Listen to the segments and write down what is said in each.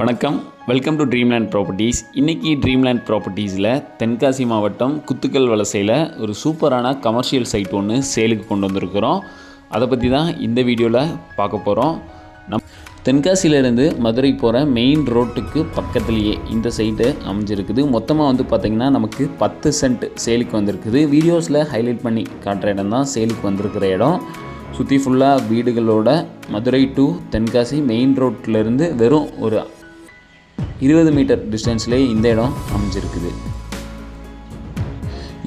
வணக்கம். Welcome to Dreamland properties இன்றைக்கி Dreamland ப்ராப்பர்ட்டிஸில் தென்காசி மாவட்டம் குத்துக்கல் வலசையில் ஒரு சூப்பரான கமர்ஷியல் சைட் ஒன்று சேலுக்கு கொண்டு வந்திருக்கிறோம். அதை பற்றி தான் இந்த வீடியோவில் பார்க்க போகிறோம் நம் தென்காசியிலேருந்து மதுரை போகிற மெயின் ரோட்டுக்கு பக்கத்துலேயே இந்த சைட்டு அமைஞ்சிருக்குது. மொத்தமாக வந்து பார்த்திங்கன்னா நமக்கு பத்து சென்ட் சேலுக்கு வந்திருக்குது. வீடியோஸில் ஹைலைட் பண்ணி காட்டுற இடம் தான் சேலுக்கு வந்திருக்கிற இடம். சுற்றி ஃபுல்லாக வீடுகளோட மதுரை டு தென்காசி மெயின் ரோட்டிலேருந்து வெறும் ஒரு இருபது மீட்டர் டிஸ்டன்ஸ்லேயே இந்த இடம் அமைஞ்சிருக்குது.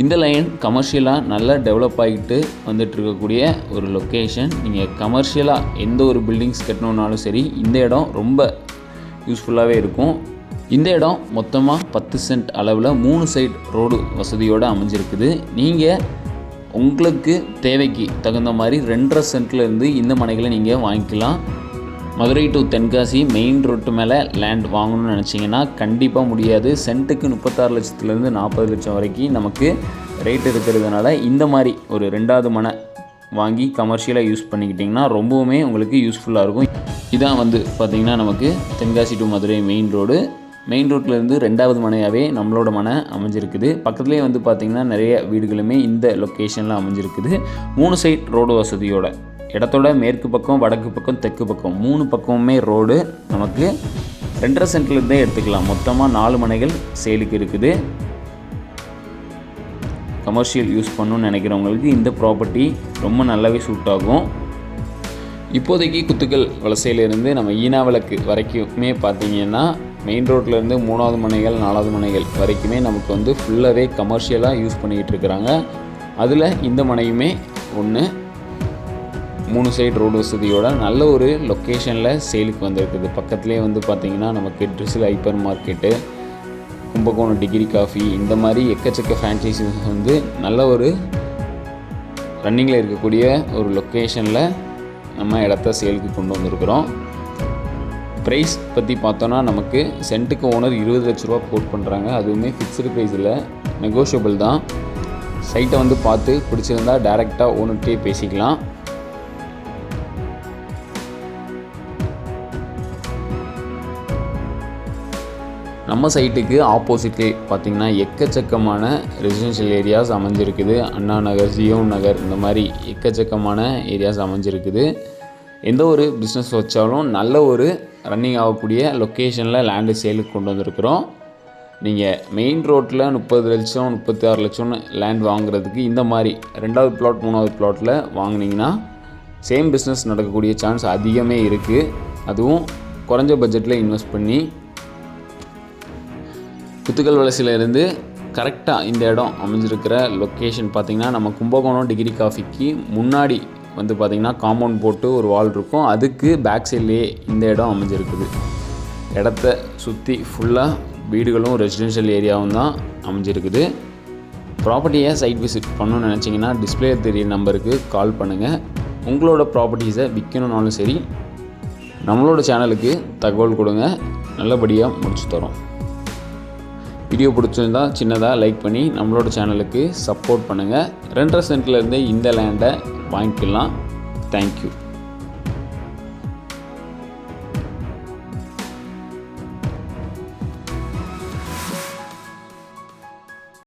இந்த லைன் கமர்ஷியலாக நல்லா டெவலப் ஆகிட்டு வந்துட்டு இருக்கக்கூடிய ஒரு லொக்கேஷன் நீங்கள் கமர்ஷியலாக எந்த ஒரு பில்டிங்ஸ் கட்டணுன்னாலும் சரி இந்த இடம் ரொம்ப யூஸ்ஃபுல்லாகவே இருக்கும். இந்த இடம் மொத்தமாக பத்து சென்ட் அளவில் மூணு சைடு ரோடு வசதியோடு அமைஞ்சிருக்குது. நீங்கள் உங்களுக்கு தேவைக்கு தகுந்த மாதிரி ரெண்டரை சென்ட்லேருந்து இந்த மனைகளை நீங்கள் வாங்கிக்கலாம். Madurai to Tenkasi main road மேலே லேண்ட் வாங்கணும்னு நினச்சிங்கன்னா கண்டிப்பாக முடியாது. சென்ட்டுக்கு முப்பத்தாறு லட்சத்துலேருந்து நாற்பது லட்சம் வரைக்கும் நமக்கு ரேட் இருக்கிறதுனால இந்த மாதிரி ஒரு ரெண்டாவது மனை வாங்கி கமர்ஷியலாக யூஸ் பண்ணிக்கிட்டிங்கன்னா ரொம்பவுமே உங்களுக்கு யூஸ்ஃபுல்லாக இருக்கும். இதான் வந்து பார்த்திங்கன்னா நமக்கு Tenkasi to Madurai main road main ரோட்லேருந்து ரெண்டாவது மனையாகவே நம்மளோட மனை அமைஞ்சிருக்குது. பக்கத்துலேயே வந்து பார்த்திங்கன்னா நிறைய வீடுகளுமே இந்த லொக்கேஷனில் அமைஞ்சிருக்குது. மூணு சைட் ரோடு வசதியோட. இடத்தோட மேற்கு பக்கம் வடக்கு பக்கம் தெற்கு பக்கம். மூணு பக்கமுமே ரோடு நமக்கு ரெண்டரை சென்ட்லேருந்தே எடுத்துக்கலாம். மொத்தமாக நாலு மனைகள் சேலுக்கு இருக்குது. கமர்ஷியல் யூஸ் பண்ணணும்னு நினைக்கிறவங்களுக்கு இந்த ப்ராப்பர்ட்டி ரொம்ப நல்லாவே சூட் ஆகும். இப்போதைக்கு குத்துக்கல் வலசையிலேருந்து நம்ம ஈனா விளக்கு வரைக்குமே பார்த்தீங்கன்னா மெயின் ரோட்லேருந்து மூணாவது மனைகள் நாலாவது மனைகள் வரைக்குமே நமக்கு வந்து ஃபுல்லாகவே கமர்ஷியலாக யூஸ் பண்ணிக்கிட்டு இருக்கிறாங்க. அதில் இந்த மனையுமே ஒன்று மூணு சைடு ரோடு வசதியோட நல்ல ஒரு லொக்கேஷனில் சேலுக்கு வந்திருக்குது. பக்கத்துலேயே வந்து பார்த்திங்கன்னா நமக்கு drizzle hyper market Kumbakonam degree coffee இந்த மாதிரி எக்கச்சக்க ஃப்ரான்ச்சைஸி வந்து நல்ல ஒரு ரன்னிங்கில் இருக்கக்கூடிய ஒரு லொக்கேஷனில் நம்ம இடத்த சேலுக்கு கொண்டு வந்திருக்கிறோம். ப்ரைஸ் பற்றி பார்த்தோன்னா நமக்கு சென்ட்டுக்கு ஓனர் இருபது லட்ச ரூபா கோட் பண்ணுறாங்க அதுவுமே ஃபிக்ஸ்டு ப்ரைஸ் இல்லை நெகோஷியபிள் தான். சைட்டை வந்து பார்த்து பிடிச்சிருந்தா டேரெக்டாக ஓனர்கிட்டே பேசிக்கலாம். நம்ம சைட்டுக்கு ஆப்போசிட்லே பார்த்திங்கன்னா எக்கச்சக்கமான ரெசிடென்ஷியல் ஏரியாஸ் அமைஞ்சிருக்குது. அண்ணா நகர் ஜியோன் நகர் இந்த மாதிரி எக்கச்சக்கமான ஏரியாஸ் அமைஞ்சிருக்குது. எந்த ஒரு பிஸ்னஸ் வச்சாலும் நல்ல ஒரு ரன்னிங் ஆகக்கூடிய லொக்கேஷனில் லேண்டு சேலுக்கு கொண்டு வந்திருக்கிறோம். நீங்கள் மெயின் ரோட்டில் முப்பது லட்சம் முப்பத்தி ஆறு லட்சம்னு லேண்ட் வாங்குறதுக்கு இந்த மாதிரி ரெண்டாவது பிளாட் மூணாவது பிளாட்டில் வாங்கினீங்கன்னா சேம் பிஸ்னஸ் நடக்கக்கூடிய சான்ஸ் அதிகமே இருக்குது அதுவும் குறைஞ்ச பட்ஜெட்டில் இன்வெஸ்ட் பண்ணி குத்துக்கல் வலசையிலேருந்து கரெக்டாக இந்த இடம் அமைஞ்சிருக்கிற லொக்கேஷன் பார்த்திங்கன்னா நம்ம கும்பகோணம் டிகிரி காஃபிக்கு முன்னாடி வந்து பார்த்திங்கன்னா காம்பவுண்ட் போட்டு ஒரு வால் இருக்கும். அதுக்கு பேக் சைட்லேயே இந்த இடம் அமைஞ்சிருக்குது. இடத்த சுற்றி ஃபுல்லாக வீடுகளும் ரெசிடென்ஷியல் ஏரியாவும் தான் அமைஞ்சிருக்குது. ப்ராப்பர்ட்டியை சைட் விசிட் பண்ணணும்னு நினச்சிங்கன்னா டிஸ்பிளே தெரிய நம்பருக்கு கால் பண்ணுங்கள் உங்களோட ப்ராப்பர்ட்டிஸை விற்கணுன்னாலும் சரி நம்மளோட சேனலுக்கு தகவல் கொடுங்க. நல்லபடியாக முடிச்சு தரோம். வீடியோ பிடிச்சிருந்தா சின்னதாக லைக் பண்ணி நம்மளோட சேனலுக்கு சப்போர்ட் பண்ணுங்கள் ரெண்டரை சென்ட்லேருந்தே இந்த லேண்டை வாங்கிக்கலாம். தேங்க்யூ